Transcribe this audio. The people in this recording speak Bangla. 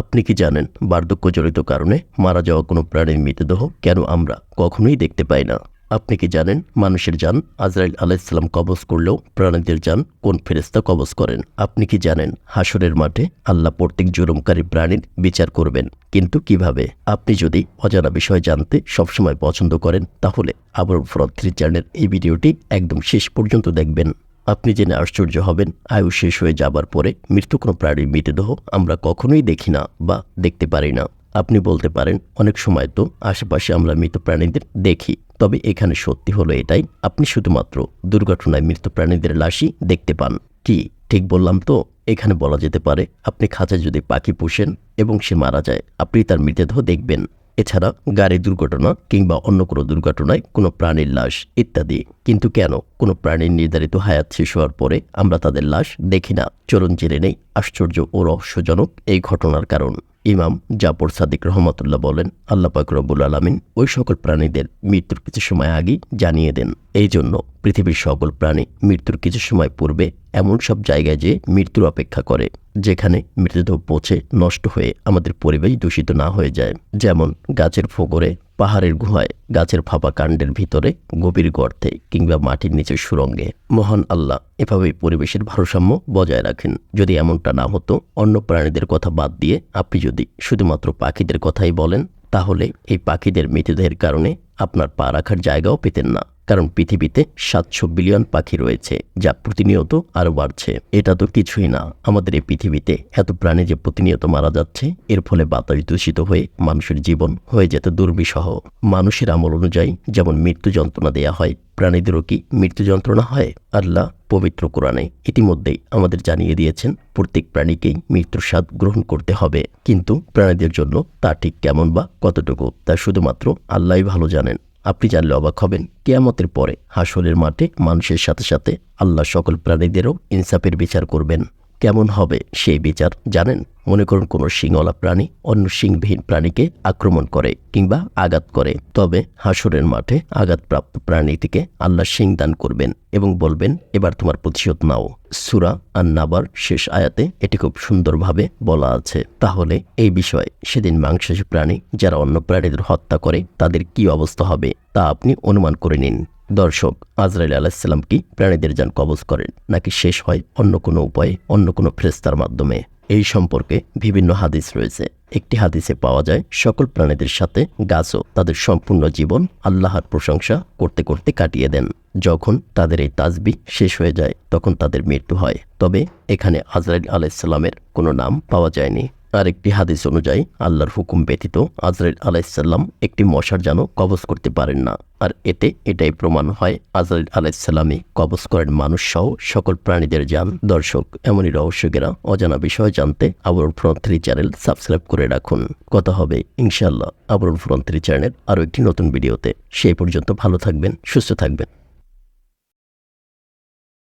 আপনি কি জানেন বার্ধক্যজনিত কারণে মারা যাওয়া কোনো প্রাণীর মৃতদেহ কেন আমরা কখনোই দেখতে পাই না? আপনি কি জানেন মানুষের যান আজরাইল আলাইসাল্লাম কবজ করলেও প্রাণীদের যান কোন ফেরেস্তা কবজ করেন? আপনি কি জানেন হাসরের মাঠে আল্লাহ প্রত্যেক জুরুমকারী প্রাণীর বিচার করবেন, কিন্তু কীভাবে? আপনি যদি অজানা বিষয় জানতে সবসময় পছন্দ করেন, তাহলে আবার ফ্রড থ্রি চ্যানেলের এই ভিডিওটি একদম শেষ পর্যন্ত দেখবেন। আপনি জেনে আশ্চর্য হবেন, আয়ু শেষ হয়ে যাবার পরে মৃত্যু কোনো প্রাণীর মৃতদেহ আমরা কখনোই দেখি না বা দেখতে পারি না। আপনি বলতে পারেন, অনেক সময় তো আশেপাশে আমরা মৃত প্রাণীদের দেখি, তবে এখানে সত্যি হলো এটাই, আপনি শুধুমাত্র দুর্ঘটনায় মৃত প্রাণীদের লাশই দেখতে পান। কি, ঠিক বললাম তো? এখানে বলা যেতে পারে, আপনি খাঁচায় যদি পাখি পুষেন এবং সে মারা যায়, আপনি তার মৃতদেহ দেখবেন। এছাড়া গাড়ি দুর্ঘটনা কিংবা অন্য কোনো দুর্ঘটনায় কোনো প্রাণীর লাশ ইত্যাদি। কিন্তু কেন কোনো প্রাণীর নির্ধারিত হায়াত শেষ হওয়ার পরে আমরা তাদের লাশ দেখি না? চলুন জেনে নেই আশ্চর্য ও রহস্যজনক এই ঘটনার কারণ। ইমাম জাফর সাদিক রহমতুল্লাহ বলেন, আল্লাহ পাক রব্বুল আলমিন ওই সকল প্রাণীদের মৃত্যুর কিছু সময় আগেই জানিয়ে দেন। এই জন্য পৃথিবীর সকল প্রাণী মৃত্যুর কিছু সময় পূর্বে এমন সব জায়গায় যে মৃত্যুর অপেক্ষা করে, যেখানে মৃতদেহ পচে নষ্ট হয়ে আমাদের পরিবেশ দূষিত না হয়ে যায়। যেমন গাছের ফোকরে পাহাড়ের গুহায়, গাছের ফাঁপা কাণ্ডের ভিতরে, গভীর গর্তে কিংবা মাটির নিচে সুরঙ্গে। মহান আল্লাহ এভাবেই পরিবেশের ভারসাম্য বজায় রাখেন। যদি এমনটা না হতো, অন্য প্রাণীদের কথা বাদ দিয়ে আপনি যদি শুধুমাত্র পাখিদের কথাই বলেন, তাহলে এই পাখিদের মৃতদেহের কারণে আপনার পা রাখার জায়গাও পেতেন না, কারণ পৃথিবীতে সাতশো বিলিয়ন পাখি রয়েছে, যা প্রতিনিয়ত আরও বাড়ছে। এটা তো কিছুই না। আমাদের এই পৃথিবীতে এত প্রাণী যে প্রতিনিয়ত মারা যাচ্ছে, এর ফলে বাতাস দূষিত হয়ে মানুষের জীবন হয়ে যেত দুর্বিষহ। মানুষের আমল অনুযায়ী যেমন মৃত্যু যন্ত্রণা দেয়া হয়, প্রাণীদেরও কি মৃত্যু যন্ত্রণা হয়? আল্লাহ পবিত্র কোরআনে ইতিমধ্যেই আমাদের জানিয়ে দিয়েছেন, প্রত্যেক প্রাণীকেই মৃত্যুর স্বাদ গ্রহণ করতে হবে। কিন্তু প্রাণীদের জন্য তা ঠিক কেমন বা কতটুকু? তা শুধুমাত্র আল্লাহই ভালো জানেন আপনি জানলে অবাক হবেন, কেয়ামতের পরে হাসলের মাঠে মানুষের সাথে সাথে আল্লাহ সকল প্রাণীদেরও ইনসাফের বিচার করবেন। কেমন হবে সেই বিচার জানেন? মনে করুন কোনো শিংওয়ালা প্রাণী অন্য শিংবিহীন প্রাণীকে আক্রমণ করে কিংবা আঘাত করে। তবে হাসরের মাঠে আঘাতপ্রাপ্ত প্রাণীটিকে আল্লাহ শিং দান করবেন এবং বলবেন, এবার তোমার প্রতিশোধ নাও। সুরা আর নাবার শেষ আয়াতে এটি খুব সুন্দরভাবে বলা আছে। তাহলে এই বিষয়ে সেদিন মাংসাশী প্রাণী যারা অন্য প্রাণীদের হত্যা করে তাদের কি অবস্থা হবে তা আপনি অনুমান করে নিন। দর্শক, আজরাইল আলাহিসাল্লাম কি প্রাণীদের যান কবজ করেন, নাকি শেষ হয় অন্য কোনো উপায়ে, অন্য কোনো ফ্রেস্তার মাধ্যমে? এই সম্পর্কে বিভিন্ন হাদিস রয়েছে। একটি হাদিসে পাওয়া যায়, সকল প্রাণীদের সাথে গাছও তাদের সম্পূর্ণ জীবন আল্লাহর প্রশংসা করতে করতে কাটিয়ে দেন। যখন তাদের এই তাজবি শেষ হয়ে যায়, তখন তাদের মৃত্যু হয়। তবে এখানে আজরাইল আলাইসাল্লামের কোনো নাম পাওয়া যায়নি। আর একটি হাদিস অনুযায়ী, আল্লাহর হুকুম ব্যতীত আজরাইল আলাইসাল্লাম একটি মশার যেন কবজ করতে পারেন না। আর এতে এটাই প্রমাণ হয়, আজরাইল আলাইসাল্লামই কবজ করেন মানুষ সহ সকল প্রাণীদের যান দর্শক, এমনই রহস্যকেরা অজানা বিষয় জানতে আবরণ ফ্রন্ট থ্রি চ্যানেল সাবস্ক্রাইব করে রাখুন। কথা হবে ইনশাল্লাহ আবরণ ফ্রন্ট থ্রি চ্যানেল আরও একটি নতুন ভিডিওতে। সেই পর্যন্ত ভালো থাকবেন, সুস্থ থাকবেন।